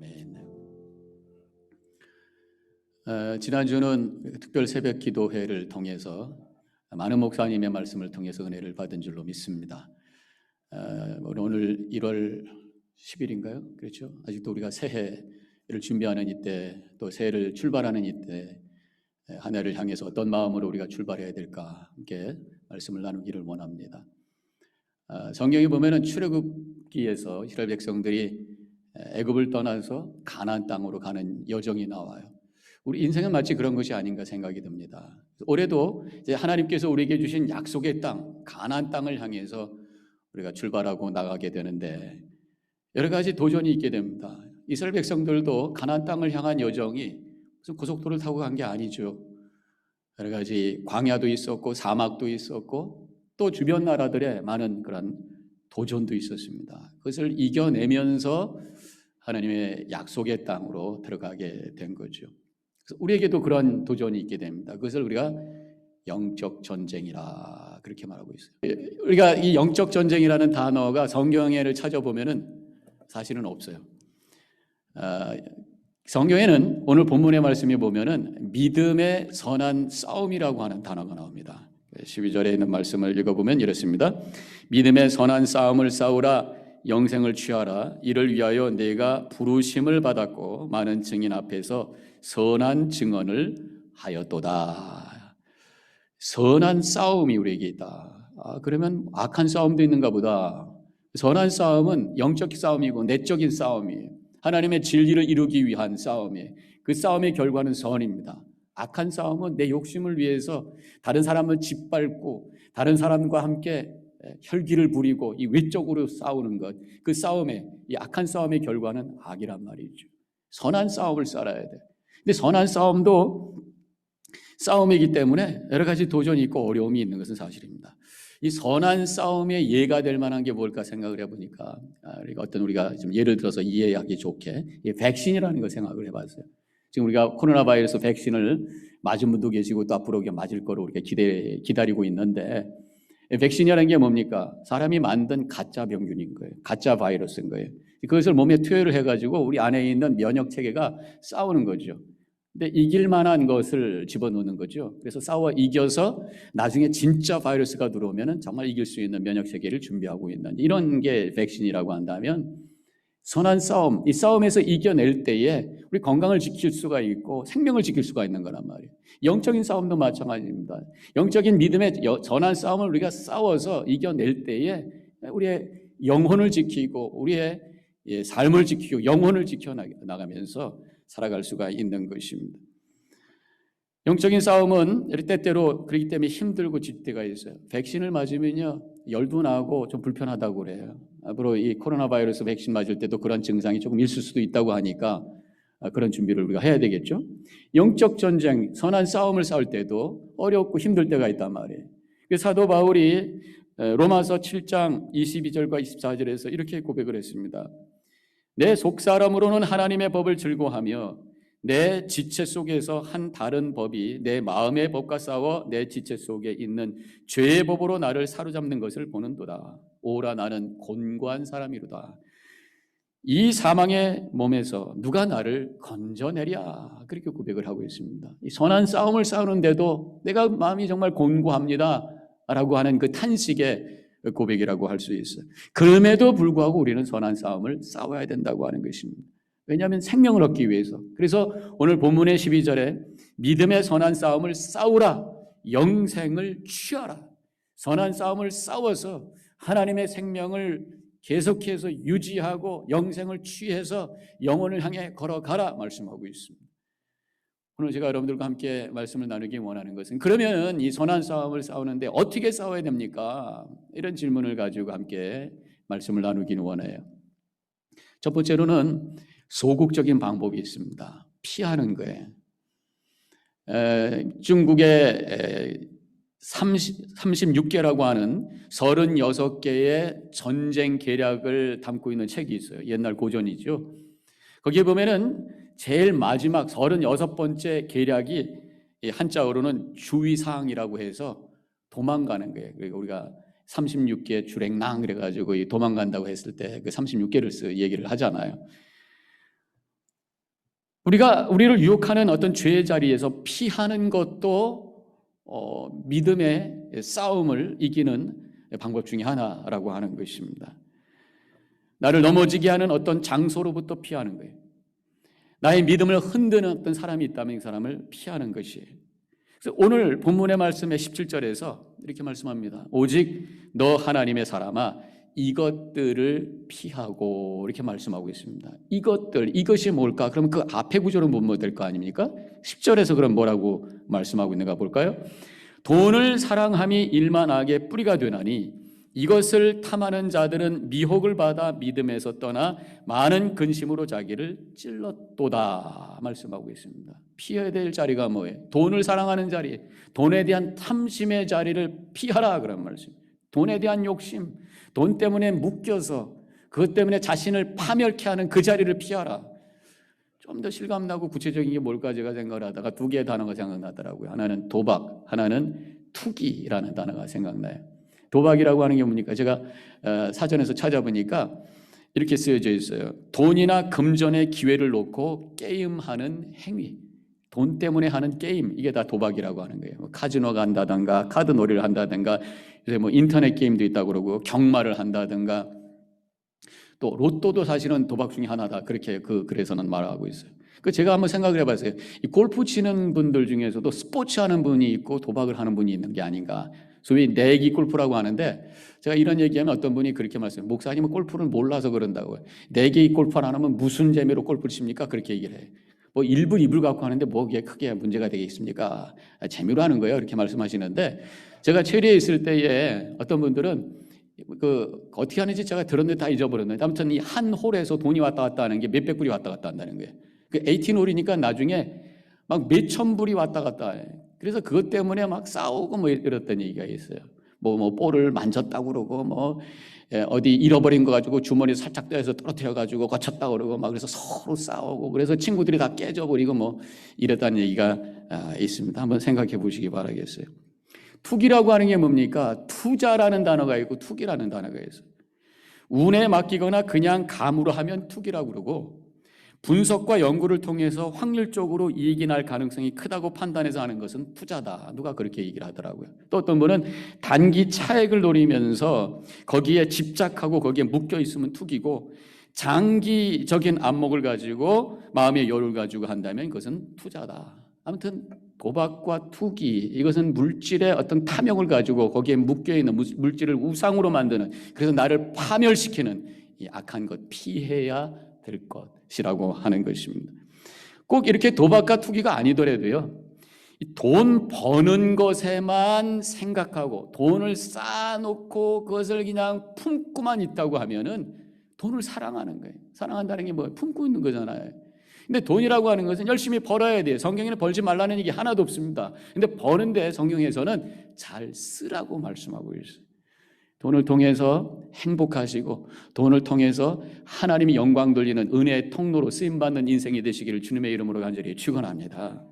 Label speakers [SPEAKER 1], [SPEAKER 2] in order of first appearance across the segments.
[SPEAKER 1] 아멘. 어, 지난주는 특별 새벽 기도회를 통해서 많은 목사님의 말씀을 통해서 은혜를 받은 줄로 믿습니다. 어, 오늘 1월 10일인가요? 그렇죠? 아직도 우리가 새해를 준비하는 이때 또 새해를 출발하는 이때 한 해를 향해서 어떤 마음으로 우리가 출발해야 될까 함께 말씀을 나누기를 원합니다. 어, 성경에 보면은 출애굽기에서 이스라엘 백성들이 애굽을 떠나서 가나안 땅으로 가는 여정이 나와요. 우리 인생은 마치 그런 것이 아닌가 생각이 듭니다. 올해도 하나님께서 우리에게 주신 약속의 땅, 가나안 땅을 향해서 우리가 출발하고 나가게 되는데 여러 가지 도전이 있게 됩니다. 이스라엘 백성들도 가나안 땅을 향한 여정이 무슨 고속도로를 타고 간 게 아니죠. 여러 가지 광야도 있었고 사막도 있었고 또 주변 나라들의 많은 그런 도전도 있었습니다. 그것을 이겨내면서 하나님의 약속의 땅으로 들어가게 된 거죠. 우리에게도 그런 도전이 있게 됩니다. 그것을 우리가 영적 전쟁이라 그렇게 말하고 있어요. 우리가 이 영적 전쟁이라는 단어가 성경에를 찾아보면은 사실은 없어요. 아, 성경에는 오늘 본문의 말씀에 보면은 믿음의 선한 싸움이라고 하는 단어가 나옵니다. 12절에 있는 말씀을 읽어보면 이렇습니다. 믿음의 선한 싸움을 싸우라 영생을 취하라 이를 위하여 내가 부르심을 받았고 많은 증인 앞에서 선한 증언을 하였도다. 선한 싸움이 우리에게 있다. 아, 그러면 악한 싸움도 있는가 보다. 선한 싸움은 영적 싸움이고 내적인 싸움이에요. 하나님의 진리를 이루기 위한 싸움이에요. 그 싸움의 결과는 선입니다. 악한 싸움은 내 욕심을 위해서 다른 사람을 짓밟고 다른 사람과 함께 혈기를 부리고 이 외적으로 싸우는 것, 그 싸움의 이 악한 싸움의 결과는 악이란 말이죠. 선한 싸움을 살아야 돼. 근데 선한 싸움도 싸움이기 때문에 여러 가지 도전이 있고 어려움이 있는 것은 사실입니다. 이 선한 싸움의 예가 될 만한 게 뭘까 생각을 해보니까 아, 우리가 어떤 우리가 좀 예를 들어서 이해하기 좋게 이 백신이라는 걸 생각을 해봤어요. 지금 우리가 코로나 바이러스 백신을 맞은 분도 계시고 또 앞으로 맞을 거로 우리가 기대 기다리고 있는데 백신이라는 게 뭡니까? 사람이 만든 가짜 병균인 거예요. 가짜 바이러스인 거예요. 그것을 몸에 투여를 해가지고 우리 안에 있는 면역 체계가 싸우는 거죠. 근데 이길 만한 것을 집어넣는 거죠. 그래서 싸워 이겨서 나중에 진짜 바이러스가 들어오면 정말 이길 수 있는 면역 체계를 준비하고 있는 이런 게 백신이라고 한다면 선한 싸움, 이 싸움에서 이겨낼 때에 우리 건강을 지킬 수가 있고 생명을 지킬 수가 있는 거란 말이에요. 영적인 싸움도 마찬가지입니다. 영적인 믿음의 선한 싸움을 우리가 싸워서 이겨낼 때에 우리의 영혼을 지키고 우리의 예, 삶을 지키고 영혼을 지켜 나가면서 살아갈 수가 있는 것입니다. 영적인 싸움은 때때로 그렇기 때문에 힘들고 질 때가 있어요. 백신을 맞으면요 열도 나고 좀 불편하다고 그래요. 앞으로 이 코로나 바이러스 백신 맞을 때도 그런 증상이 조금 있을 수도 있다고 하니까 아, 그런 준비를 우리가 해야 되겠죠. 영적 전쟁, 선한 싸움을 싸울 때도 어렵고 힘들 때가 있단 말이에요. 그 사도 바울이 로마서 7장 22절과 24절에서 이렇게 고백을 했습니다. 내 속사람으로는 하나님의 법을 즐거하며 내 지체 속에서 한 다른 법이 내 마음의 법과 싸워 내 지체 속에 있는 죄의 법으로 나를 사로잡는 것을 보는도다. 오라 나는 곤고한 사람이로다. 이 사망의 몸에서 누가 나를 건져내랴 그렇게 고백을 하고 있습니다. 이 선한 싸움을 싸우는데도 내가 마음이 정말 곤고합니다. 라고 하는 그 탄식의 고백이라고 할 수 있어요. 그럼에도 불구하고 우리는 선한 싸움을 싸워야 된다고 하는 것입니다. 왜냐하면 생명을 얻기 위해서. 그래서 오늘 본문의 12절에 믿음의 선한 싸움을 싸우라. 영생을 취하라. 선한 싸움을 싸워서 하나님의 생명을 계속해서 유지하고 영생을 취해서 영혼을 향해 걸어가라 말씀하고 있습니다. 오늘 제가 여러분들과 함께 말씀을 나누기 원하는 것은 그러면 이 선한 싸움을 싸우는데 어떻게 싸워야 됩니까? 이런 질문을 가지고 함께 말씀을 나누기는 원해요. 첫 번째로는 소극적인 방법이 있습니다. 피하는 거예요. 에, 중국의 에, 30, 36개라고 하는 36개의 전쟁 계략을 담고 있는 책이 있어요. 옛날 고전이죠. 거기에 보면은 제일 마지막 36번째 계략이 한자어로는 주의사항이라고 해서 도망가는 거예요. 그리고 우리가 36개 주랭랑 그래가지고 도망간다고 했을 때 그 36개를 쓰 얘기를 하잖아요. 우리가 우리를 유혹하는 어떤 죄의 자리에서 피하는 것도 어, 믿음의 싸움을 이기는 방법 중에 하나라고 하는 것입니다. 나를 넘어지게 하는 어떤 장소로부터 피하는 거예요. 나의 믿음을 흔드는 어떤 사람이 있다면 이 사람을 피하는 것이에요. 그래서 오늘 본문의 말씀의 17절에서 이렇게 말씀합니다. 오직 너 하나님의 사람아 이것들을 피하고 이렇게 말씀하고 있습니다. 이것들 이것이 뭘까? 그럼 그 앞에 구절은 뭐뭐 될거 아닙니까? 10절에서 그럼 뭐라고 말씀하고 있는가 볼까요? 돈을 사랑함이 일만하게 뿌리가 되나니 이것을 탐하는 자들은 미혹을 받아 믿음에서 떠나 많은 근심으로 자기를 찔렀도다 말씀하고 있습니다. 피해야 될 자리가 뭐예요? 돈을 사랑하는 자리, 돈에 대한 탐심의 자리를 피하라 그런 말씀. 돈에 대한 욕심, 돈 때문에 묶여서 그것 때문에 자신을 파멸케 하는 그 자리를 피하라. 좀 더 실감나고 구체적인 게 뭘까 제가 생각을 하다가 두 개의 단어가 생각나더라고요. 하나는 도박, 하나는 투기라는 단어가 생각나요. 도박이라고 하는 게 뭡니까? 제가 어, 사전에서 찾아보니까 이렇게 쓰여져 있어요. 돈이나 금전의 기회를 놓고 게임하는 행위. 돈 때문에 하는 게임 이게 다 도박이라고 하는 거예요. 뭐 카지노 간다든가 카드 놀이를 한다든가 요새 뭐 인터넷 게임도 있다고 그러고 경마를 한다든가 또 로또도 사실은 도박 중에 하나다 그렇게 그 글에서는 말하고 있어요. 그 제가 한번 생각을 해봤어요. 이 골프 치는 분들 중에서도 스포츠 하는 분이 있고 도박을 하는 분이 있는 게 아닌가. 소위 내기 골프라고 하는데 제가 이런 얘기하면 어떤 분이 그렇게 말씀해요. 목사님은 골프를 몰라서 그런다고요. 내기 골프 안 하면 무슨 재미로 골프를 칩니까? 그렇게 얘기를 해요. 뭐 1분 2분 갖고 하는데 뭐 그게 크게 문제가 되겠습니까? 아, 재미로 하는 거예요. 이렇게 말씀하시는데 제가 체리에 있을 때에 어떤 분들은 그 어떻게 하는지 제가 들었는데 다 잊어버렸는데 아무튼 이 한 홀에서 돈이 왔다 갔다 하는 게 몇백 불이 왔다 갔다 한다는 거예요. 그 에이틴 홀이니까 나중에 막 몇천 불이 왔다 갔다 해. 그래서 그것 때문에 막 싸우고 뭐 이랬던 얘기가 있어요. 뭐, 뭐, 볼을 만졌다고 그러고, 뭐, 예, 어디 잃어버린 거 가지고 주머니 살짝 떼서 떨어뜨려 가지고 거쳤다고 그러고, 막 그래서 서로 싸우고, 그래서 친구들이 다 깨져버리고, 뭐, 이랬다는 얘기가 아, 있습니다. 한번 생각해 보시기 바라겠어요. 투기라고 하는 게 뭡니까? 투자라는 단어가 있고, 투기라는 단어가 있어요. 운에 맡기거나 그냥 감으로 하면 투기라고 그러고, 분석과 연구를 통해서 확률적으로 이익이 날 가능성이 크다고 판단해서 하는 것은 투자다. 누가 그렇게 얘기를 하더라고요. 또 어떤 분은 단기 차익을 노리면서 거기에 집착하고 거기에 묶여 있으면 투기고 장기적인 안목을 가지고 마음의 여유를 가지고 한다면 그것은 투자다. 아무튼 도박과 투기 이것은 물질의 어떤 탐욕을 가지고 거기에 묶여 있는 물질을 우상으로 만드는 그래서 나를 파멸시키는 이 악한 것 피해야 될 것이라고 하는 것입니다. 꼭 이렇게 도박과 투기가 아니더라도요. 돈 버는 것에만 생각하고 돈을 쌓아놓고 그것을 그냥 품고만 있다고 하면은 돈을 사랑하는 거예요. 사랑한다는 게 뭐예요? 품고 있는 거잖아요. 근데 돈이라고 하는 것은 열심히 벌어야 돼요. 성경에는 벌지 말라는 얘기 하나도 없습니다. 근데 버는데 성경에서는 잘 쓰라고 말씀하고 있어요. 돈을 통해서 행복하시고 돈을 통해서 하나님이 영광 돌리는 은혜의 통로로 쓰임 받는 인생이 되시기를 주님의 이름으로 간절히 축원합니다.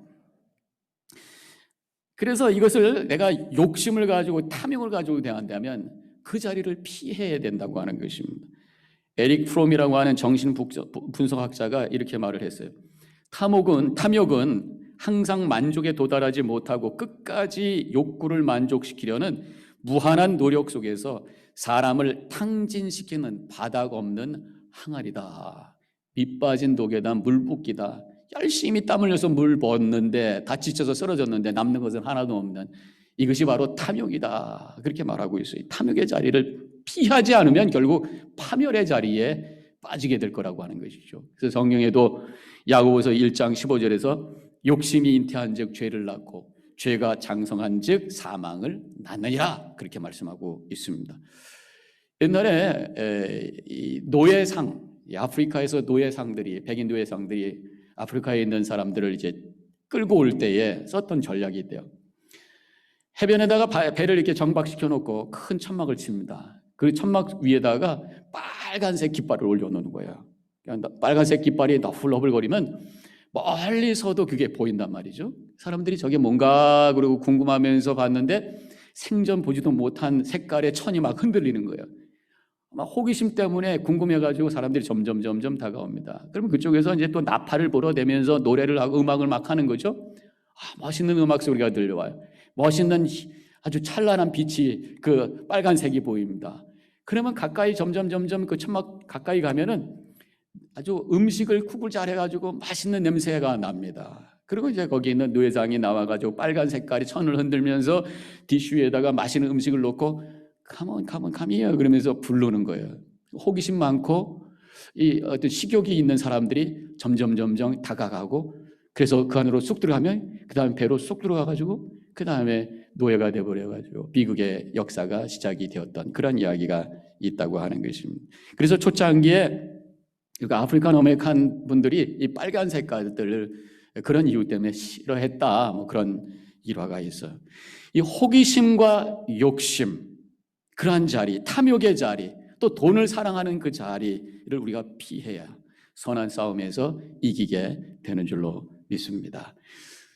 [SPEAKER 1] 그래서 이것을 내가 욕심을 가지고 탐욕을 가지고 대한다면 그 자리를 피해야 된다고 하는 것입니다. 에릭 프롬이라고 하는 정신 분석학자가 이렇게 말을 했어요. 탐욕은 탐욕은 항상 만족에 도달하지 못하고 끝까지 욕구를 만족시키려는 무한한 노력 속에서 사람을 탕진시키는 바닥 없는 항아리다. 밑 빠진 독에다 물 붓기다. 열심히 땀 흘려서 물 붓는데 다 지쳐서 쓰러졌는데 남는 것은 하나도 없는 이것이 바로 탐욕이다. 그렇게 말하고 있어요. 탐욕의 자리를 피하지 않으면 결국 파멸의 자리에 빠지게 될 거라고 하는 것이죠. 그래서 성경에도 야고보서 1장 15절에서 욕심이 잉태한 즉 죄를 낳고 죄가 장성한즉 사망을 낳느니라 그렇게 말씀하고 있습니다. 옛날에 노예상 아프리카에서 노예상들이 백인 노예상들이 아프리카에 있는 사람들을 이제 끌고 올 때에 썼던 전략이 있대요. 해변에다가 배를 이렇게 정박시켜 놓고 큰 천막을 칩니다. 그 천막 위에다가 빨간색 깃발을 올려놓는 거예요. 빨간색 깃발이 너풀너풀거리면 멀리서도 그게 보인단 말이죠. 사람들이 저게 뭔가 그리고 궁금하면서 봤는데 생전 보지도 못한 색깔의 천이 막 흔들리는 거예요. 막 호기심 때문에 궁금해가지고 사람들이 점점 점점 다가옵니다. 그러면 그쪽에서 이제 또 나팔을 불어대면서 노래를 하고 음악을 막 하는 거죠. 아, 멋있는 음악 소리가 들려와요. 멋있는 아주 찬란한 빛이 그 빨간색이 보입니다. 그러면 가까이 점점 점점 그 천막 가까이 가면은 아주 음식을 쿡을 잘 해가지고 맛있는 냄새가 납니다. 그리고 이제 거기 있는 노예장이 나와가지고 빨간 색깔이 천을 흔들면서 디슈에다가 맛있는 음식을 놓고 가만 가만 가미야 그러면서 부르는 거예요. 호기심 많고 이 어떤 식욕이 있는 사람들이 점점 점점 다가가고 그래서 그 안으로 쑥 들어가면 그 다음에 배로 쑥 들어가가지고 그 다음에 노예가 돼버려가지고 비극의 역사가 시작이 되었던 그런 이야기가 있다고 하는 것입니다. 그래서 초창기에 그러니까 아프리칸 어메리칸 분들이 이 빨간 색깔들을 그런 이유 때문에 싫어했다. 뭐 그런 일화가 있어요. 이 호기심과 욕심, 그러한 자리, 탐욕의 자리, 또 돈을 사랑하는 그 자리를 우리가 피해야 선한 싸움에서 이기게 되는 줄로 믿습니다.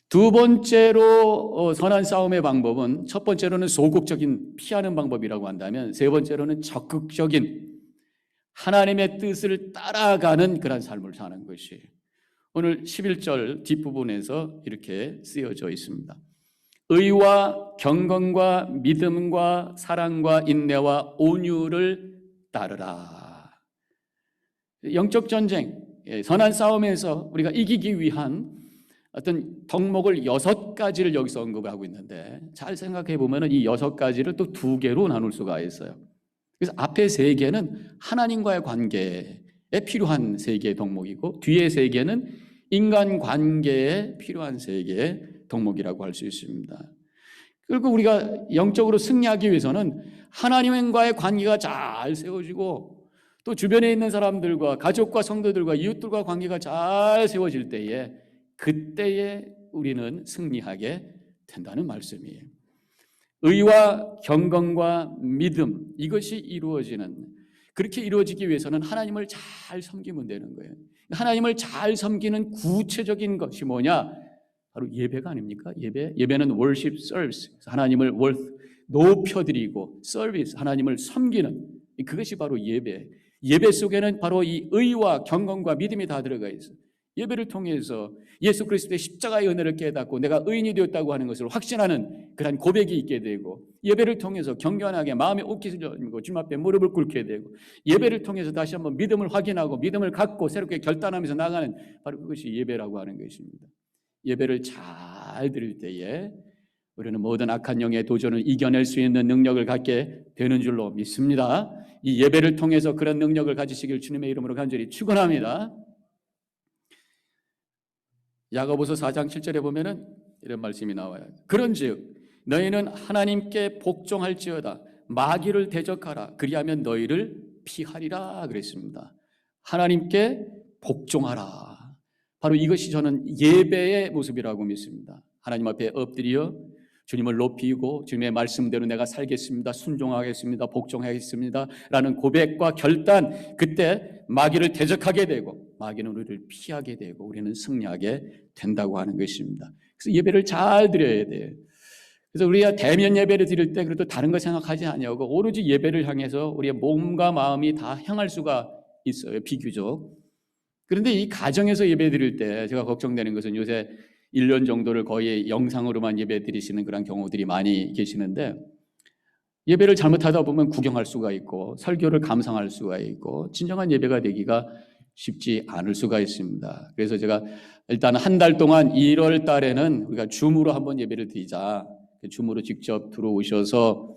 [SPEAKER 1] 두 번째로 어, 선한 싸움의 방법은 첫 번째로는 소극적인 피하는 방법이라고 한다면 세 번째로는 적극적인 하나님의 뜻을 따라가는 그런 삶을 사는 것이 오늘 11절 뒷부분에서 이렇게 쓰여져 있습니다. 의와 경건과 믿음과 사랑과 인내와 온유를 따르라. 영적 전쟁, 예, 선한 싸움에서 우리가 이기기 위한 어떤 덕목을 여섯 가지를 여기서 언급하고 있는데 잘 생각해 보면 이 여섯 가지를 또 두 개로 나눌 수가 있어요. 그래서 앞에 세 개는 하나님과의 관계에 필요한 세 개의 덕목이고 뒤에 세 개는 인간 관계에 필요한 세 개의 덕목이라고 할 수 있습니다. 그리고 우리가 영적으로 승리하기 위해서는 하나님과의 관계가 잘 세워지고 또 주변에 있는 사람들과 가족과 성도들과 이웃들과 관계가 잘 세워질 때에 그때에 우리는 승리하게 된다는 말씀이에요. 의와 경건과 믿음 이것이 이루어지는 그렇게 이루어지기 위해서는 하나님을 잘 섬기면 되는 거예요. 하나님을 잘 섬기는 구체적인 것이 뭐냐? 바로 예배가 아닙니까? 예배. 예배는 worship service. 하나님을 worth 높여드리고 서비스 하나님을 섬기는 그것이 바로 예배. 예배 속에는 바로 이 의와 경건과 믿음이 다 들어가 있어요. 예배를 통해서 예수 그리스도의 십자가의 은혜를 깨닫고 내가 의인이 되었다고 하는 것을 확신하는 그런 고백이 있게 되고 예배를 통해서 경건하게 마음에 옷깃을 열고 주님 앞에 무릎을 꿇게 되고 예배를 통해서 다시 한번 믿음을 확인하고 믿음을 갖고 새롭게 결단하면서 나가는 바로 그것이 예배라고 하는 것입니다. 예배를 잘 드릴 때에 우리는 모든 악한 영의 도전을 이겨낼 수 있는 능력을 갖게 되는 줄로 믿습니다. 이 예배를 통해서 그런 능력을 가지시길 주님의 이름으로 간절히 축원합니다. 야고보서 4장 7절에 보면은 이런 말씀이 나와요. 그런즉 너희는 하나님께 복종할지어다 마귀를 대적하라 그리하면 너희를 피하리라 그랬습니다. 하나님께 복종하라. 바로 이것이 저는 예배의 모습이라고 믿습니다. 하나님 앞에 엎드려 주님을 높이고 주님의 말씀대로 내가 살겠습니다. 순종하겠습니다. 복종하겠습니다. 라는 고백과 결단 그때 마귀를 대적하게 되고 마귀는 우리를 피하게 되고 우리는 승리하게 된다고 하는 것입니다. 그래서 예배를 잘 드려야 돼요. 그래서 우리가 대면 예배를 드릴 때 그래도 다른 거 생각하지 아니하고 오로지 예배를 향해서 우리의 몸과 마음이 다 향할 수가 있어요. 비교적. 그런데 이 가정에서 예배 드릴 때 제가 걱정되는 것은 요새 1년 정도를 거의 영상으로만 예배 드리시는 그런 경우들이 많이 계시는데 예배를 잘못하다 보면 구경할 수가 있고 설교를 감상할 수가 있고 진정한 예배가 되기가 쉽지 않을 수가 있습니다. 그래서 제가 일단 한 달 동안 1월 달에는 우리가 줌으로 한번 예배를 드리자. 줌으로 직접 들어오셔서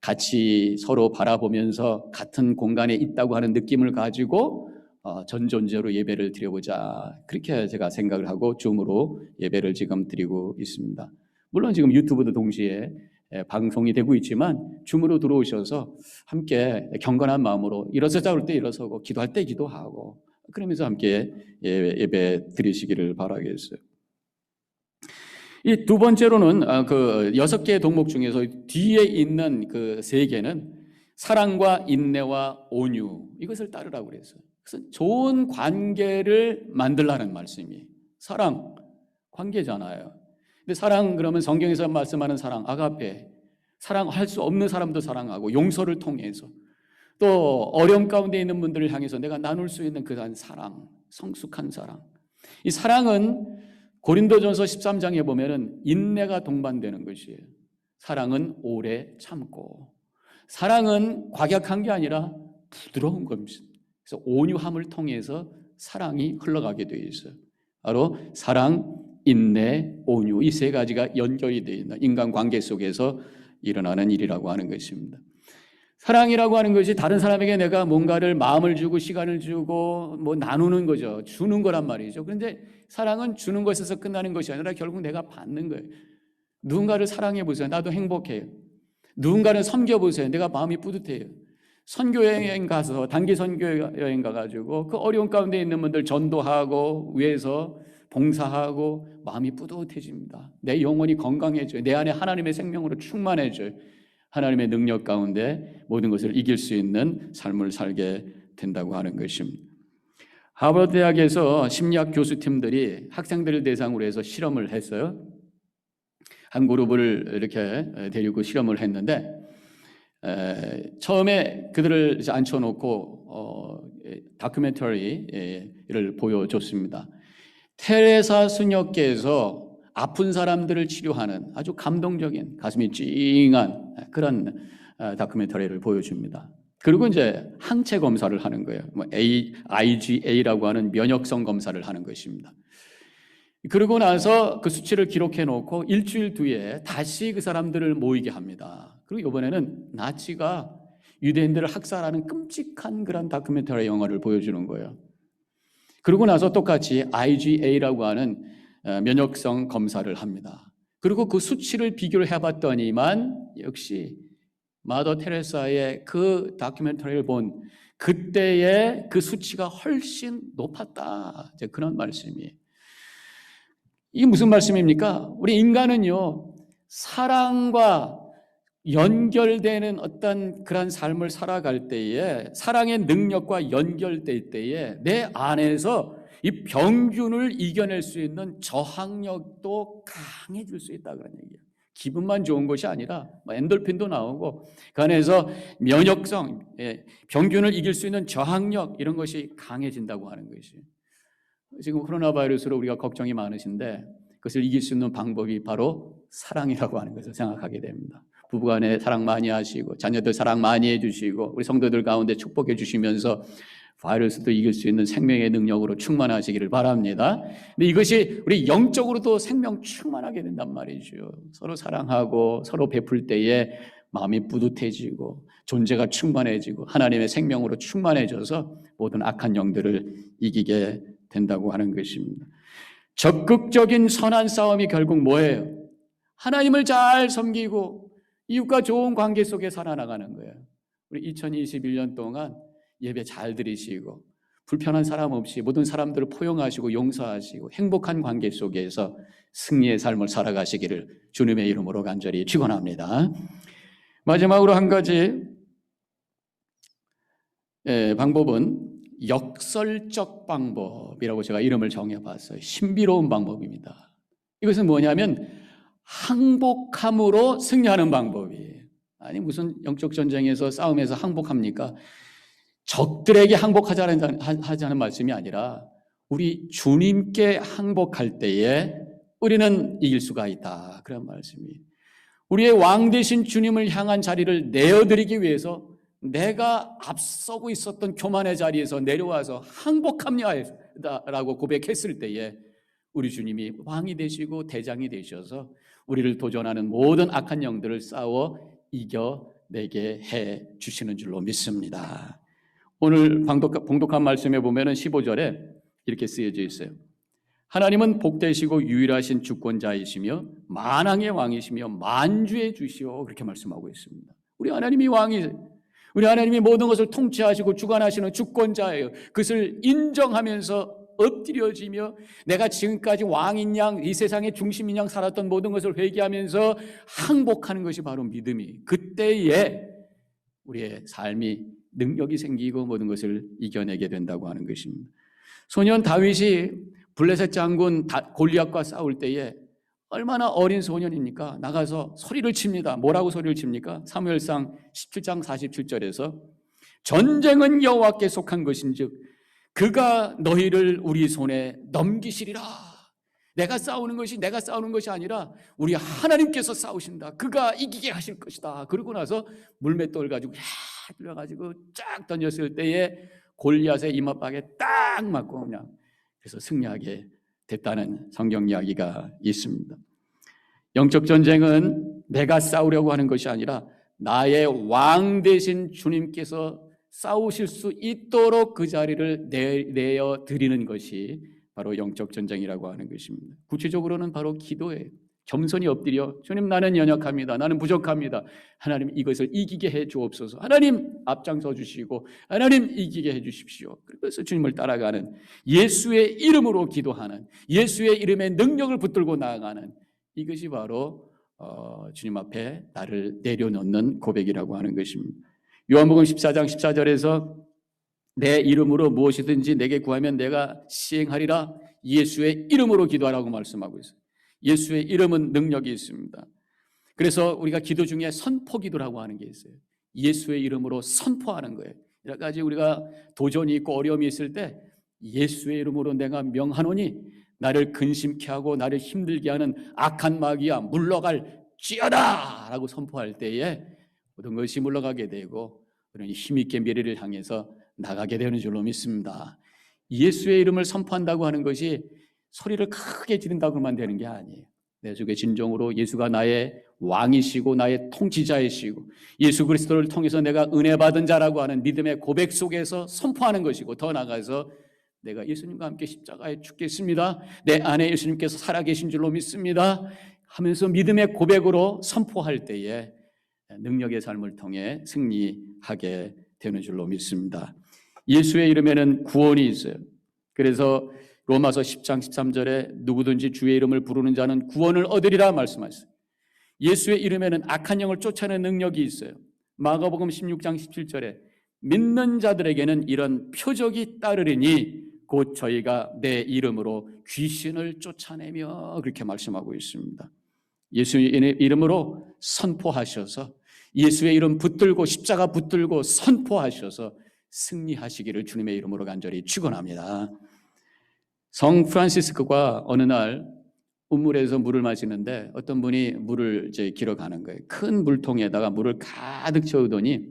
[SPEAKER 1] 같이 서로 바라보면서 같은 공간에 있다고 하는 느낌을 가지고 어, 전존재로 예배를 드려보자. 그렇게 제가 생각을 하고 줌으로 예배를 지금 드리고 있습니다. 물론 지금 유튜브도 동시에 예, 방송이 되고 있지만 줌으로 들어오셔서 함께 경건한 마음으로 일어서자 할 때 일어서고 기도할 때 기도하고 그러면서 함께 예배 드리시기를 바라겠어요. 이 두 번째로는 아, 그 여섯 개의 덕목 중에서 뒤에 있는 그 세 개는 사랑과 인내와 온유 이것을 따르라고 그랬어요. 그래서 좋은 관계를 만들라는 말씀이 사랑 관계잖아요. 근데 사랑 그러면 성경에서 말씀하는 사랑 아가페 사랑할 수 없는 사람도 사랑하고 용서를 통해서 또 어려움 가운데 있는 분들을 향해서 내가 나눌 수 있는 그러한 사랑, 성숙한 사랑. 이 사랑은 고린도전서 13장에 보면은 인내가 동반되는 것이에요. 사랑은 오래 참고 사랑은 과격한 게 아니라 부드러운 겁니다. 그래서 온유함을 통해서 사랑이 흘러가게 되어 있어요. 바로 사랑, 인내, 온유 이 세 가지가 연결이 되어 있는 인간 관계 속에서 일어나는 일이라고 하는 것입니다. 사랑이라고 하는 것이 다른 사람에게 내가 뭔가를 마음을 주고 시간을 주고 뭐 나누는 거죠. 주는 거란 말이죠. 그런데 사랑은 주는 것에서 끝나는 것이 아니라 결국 내가 받는 거예요. 누군가를 사랑해 보세요. 나도 행복해요. 누군가를 섬겨 보세요. 내가 마음이 뿌듯해요. 선교 여행 가서 단기 선교 여행 가가지고 그 어려운 가운데 있는 분들 전도하고 위해서 봉사하고 마음이 뿌듯해집니다. 내 영혼이 건강해져요. 내 안에 하나님의 생명으로 충만해져요. 하나님의 능력 가운데 모든 것을 이길 수 있는 삶을 살게 된다고 하는 것입니다. 하버드 대학에서 심리학 교수팀들이 학생들을 대상으로 해서 실험을 했어요. 한 그룹을 이렇게 데리고 실험을 했는데 에, 처음에 그들을 앉혀놓고 어, 다큐멘터리를 보여줬습니다. 테레사 수녀께서 아픈 사람들을 치료하는 아주 감동적인 가슴이 찡한 그런 어, 다큐멘터리를 보여줍니다. 그리고 이제 항체 검사를 하는 거예요. 뭐 A, IgA라고 하는 면역성 검사를 하는 것입니다. 그러고 나서 그 수치를 기록해 놓고 일주일 뒤에 다시 그 사람들을 모이게 합니다. 그리고 이번에는 나치가 유대인들을 학살하는 끔찍한 그런 다큐멘터리 영화를 보여주는 거예요. 그러고 나서 똑같이 IgA라고 하는 어, 면역성 검사를 합니다. 그리고 그 수치를 비교를 해봤더니만 역시 마더 테레사의 그 다큐멘터리를 본 그때의 그 수치가 훨씬 높았다. 이제 그런 말씀이에요. 이게 무슨 말씀입니까? 우리 인간은요, 사랑과 연결되는 어떤 그런 삶을 살아갈 때에 사랑의 능력과 연결될 때에 내 안에서 이 병균을 이겨낼 수 있는 저항력도 강해질 수 있다 그런 얘기예요. 기분만 좋은 것이 아니라 뭐 엔돌핀도 나오고 그 안에서 면역성, 예, 병균을 이길 수 있는 저항력 이런 것이 강해진다고 하는 것이. 지금 코로나 바이러스로 우리가 걱정이 많으신데 그것을 이길 수 있는 방법이 바로 사랑이라고 하는 것을 생각하게 됩니다. 부부간에 사랑 많이 하시고 자녀들 사랑 많이 해주시고 우리 성도들 가운데 축복해 주시면서 바이러스도 이길 수 있는 생명의 능력으로 충만하시기를 바랍니다. 근데 이것이 우리 영적으로도 생명 충만하게 된단 말이죠. 서로 사랑하고 서로 베풀 때에 마음이 뿌듯해지고 존재가 충만해지고 하나님의 생명으로 충만해져서 모든 악한 영들을 이기게 된다고 하는 것입니다. 적극적인 선한 싸움이 결국 뭐예요? 하나님을 잘 섬기고 이웃과 좋은 관계 속에 살아나가는 거예요. 우리 2021년 동안 예배 잘 드리시고 불편한 사람 없이 모든 사람들을 포용하시고 용서하시고 행복한 관계 속에서 승리의 삶을 살아가시기를 주님의 이름으로 간절히 축원합니다. 마지막으로 한 가지 예, 방법은 역설적 방법이라고 제가 이름을 정해봤어요. 신비로운 방법입니다. 이것은 뭐냐면 항복함으로 승리하는 방법이에요. 아니 무슨 영적 전쟁에서 싸움에서 항복합니까? 적들에게 항복하자는 하자는 말씀이 아니라 우리 주님께 항복할 때에 우리는 이길 수가 있다. 그런 말씀이. 우리의 왕 되신 주님을 향한 자리를 내어드리기 위해서 내가 앞서고 있었던 교만의 자리에서 내려와서 항복합니다라고 고백했을 때에 우리 주님이 왕이 되시고 대장이 되셔서 우리를 도전하는 모든 악한 영들을 싸워 이겨내게 해 주시는 줄로 믿습니다. 오늘 봉독한 말씀에 보면은 15절에 이렇게 쓰여져 있어요. 하나님은 복되시고 유일하신 주권자이시며 만왕의 왕이시며 만주의 주시오 그렇게 말씀하고 있습니다. 우리 하나님이 왕이 우리 하나님이 모든 것을 통치하시고 주관하시는 주권자예요. 그것을 인정하면서 엎드려지며 내가 지금까지 왕인 양, 이 세상의 중심인 양 살았던 모든 것을 회개하면서 항복하는 것이 바로 믿음이. 그때에 우리의 삶이 능력이 생기고 모든 것을 이겨내게 된다고 하는 것입니다. 소년 다윗이 블레셋 장군 골리앗과 싸울 때에 얼마나 어린 소년입니까? 나가서 소리를 칩니다. 뭐라고 소리를 칩니까? 사무엘상 17장 47절에서 전쟁은 여호와께 속한 것인즉 그가 너희를 우리 손에 넘기시리라. 내가 싸우는 것이 내가 싸우는 것이 아니라 우리 하나님께서 싸우신다. 그가 이기게 하실 것이다. 그러고 나서 물맷돌 가지고 야 들어가지고 쫙 던졌을 때에 골리앗의 이마박에 딱 맞고 그냥 그래서 승리하게 됐다는 성경 이야기가 있습니다. 영적 전쟁은 내가 싸우려고 하는 것이 아니라 나의 왕 되신 주님께서 싸우실 수 있도록 그 자리를 내, 내어 드리는 것이 바로 영적 전쟁이라고 하는 것입니다. 구체적으로는 바로 기도예요. 겸손히 엎드려 주님 나는 연약합니다. 나는 부족합니다. 하나님 이것을 이기게 해 주옵소서. 하나님 앞장서 주시고 하나님 이기게 해 주십시오. 그래서 주님을 따라가는 예수의 이름으로 기도하는 예수의 이름의 능력을 붙들고 나아가는 이것이 바로 어, 주님 앞에 나를 내려놓는 고백이라고 하는 것입니다. 요한복음 14장 14절에서 내 이름으로 무엇이든지 내게 구하면 내가 시행하리라 예수의 이름으로 기도하라고 말씀하고 있어요. 예수의 이름은 능력이 있습니다. 그래서 우리가 기도 중에 선포 기도라고 하는 게 있어요. 예수의 이름으로 선포하는 거예요. 여러 가지 우리가 도전이 있고 어려움이 있을 때 예수의 이름으로 내가 명하노니 나를 근심케 하고 나를 힘들게 하는 악한 마귀야 물러갈 지어다 라고 선포할 때에 모든 것이 물러가게 되고 그러니 힘있게 미래를 향해서 나가게 되는 줄로 믿습니다. 예수의 이름을 선포한다고 하는 것이 소리를 크게 지른다고만 되는 게 아니에요. 내 속에 진정으로 예수가 나의 왕이시고 나의 통치자이시고 예수 그리스도를 통해서 내가 은혜 받은 자라고 하는 믿음의 고백 속에서 선포하는 것이고 더 나아가서 내가 예수님과 함께 십자가에 죽겠습니다. 내 안에 예수님께서 살아계신 줄로 믿습니다. 하면서 믿음의 고백으로 선포할 때에 능력의 삶을 통해 승리하게 되는 줄로 믿습니다. 예수의 이름에는 구원이 있어요. 그래서 로마서 10장 13절에 누구든지 주의 이름을 부르는 자는 구원을 얻으리라 말씀하셨어요. 예수의 이름에는 악한 영을 쫓아내는 능력이 있어요. 마가복음 16장 17절에 믿는 자들에게는 이런 표적이 따르리니 곧 저희가 내 이름으로 귀신을 쫓아내며 그렇게 말씀하고 있습니다. 예수의 이름으로 선포하셔서 예수의 이름 붙들고 십자가 붙들고 선포하셔서 승리하시기를 주님의 이름으로 간절히 축원합니다. 성 프란시스코가 어느 날 우물에서 물을 마시는데 어떤 분이 물을 이제 길어 가는 거예요. 큰 물통에다가 물을 가득 채우더니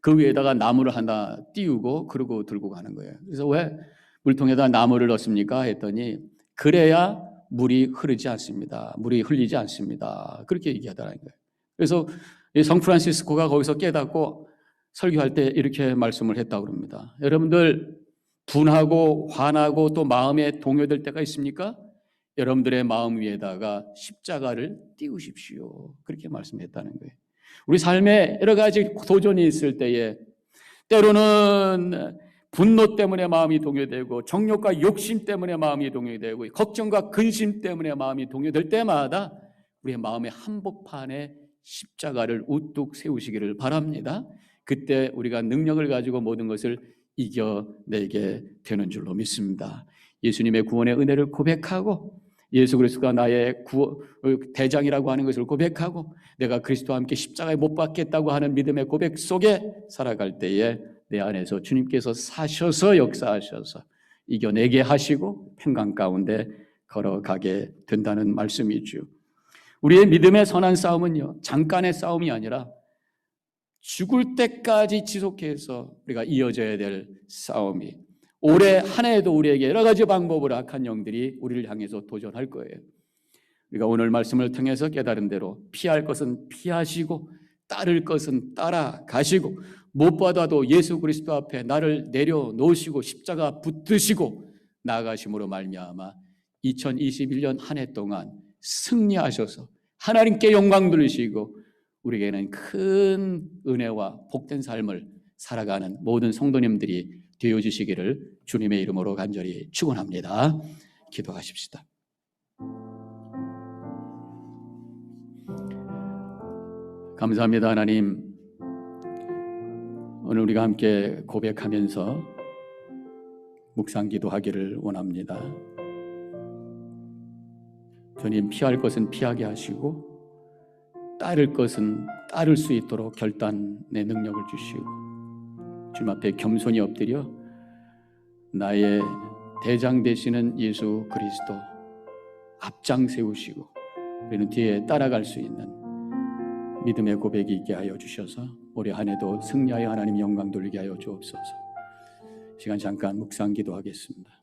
[SPEAKER 1] 그 위에다가 나무를 하나 띄우고 그러고 들고 가는 거예요. 그래서 왜 물통에다 나무를 넣습니까? 했더니 그래야 물이 흐르지 않습니다. 물이 흘리지 않습니다. 그렇게 얘기하더라는 거예요. 그래서 성 프란시스코가 거기서 깨닫고 설교할 때 이렇게 말씀을 했다고 합니다. 여러분들 분하고 화나고 또 마음에 동요될 때가 있습니까? 여러분들의 마음 위에다가 십자가를 띄우십시오. 그렇게 말씀했다는 거예요. 우리 삶에 여러 가지 도전이 있을 때에 때로는 분노 때문에 마음이 동요되고 정욕과 욕심 때문에 마음이 동요되고 걱정과 근심 때문에 마음이 동요될 때마다 우리의 마음의 한복판에 십자가를 우뚝 세우시기를 바랍니다. 그때 우리가 능력을 가지고 모든 것을 이겨내게 되는 줄로 믿습니다. 예수님의 구원의 은혜를 고백하고 예수 그리스도가 나의 구, 대장이라고 하는 것을 고백하고 내가 그리스도와 함께 십자가에 못 박겠다고 하는 믿음의 고백 속에 살아갈 때에 내 안에서 주님께서 사셔서 역사하셔서 이겨내게 하시고 평강 가운데 걸어가게 된다는 말씀이죠. 우리의 믿음의 선한 싸움은요, 잠깐의 싸움이 아니라 죽을 때까지 지속해서 우리가 이어져야 될 싸움이 올해 한 해에도 우리에게 여러 가지 방법으로 악한 영들이 우리를 향해서 도전할 거예요. 우리가 오늘 말씀을 통해서 깨달은 대로 피할 것은 피하시고 따를 것은 따라가시고 못 받아도 예수 그리스도 앞에 나를 내려놓으시고 십자가 붙드시고 나아가심으로 말미암아 2021년 한 해 동안 승리하셔서 하나님께 영광 돌리시고 우리에게는 큰 은혜와 복된 삶을 살아가는 모든 성도님들이 되어 주시기를 주님의 이름으로 간절히 축원합니다. 기도하십시다. 감사합니다, 하나님. 오늘 우리가 함께 고백하면서 묵상 기도하기를 원합니다. 주님 피할 것은 피하게 하시고 따를 것은 따를 수 있도록 결단의 능력을 주시고 주님 앞에 겸손히 엎드려 나의 대장 되시는 예수 그리스도 앞장 세우시고 우리는 뒤에 따라갈 수 있는 믿음의 고백이 있게 하여 주셔서 올해 한 해도 승리하여 하나님 영광 돌리게 하여 주옵소서. 시간 잠깐 묵상 기도하겠습니다.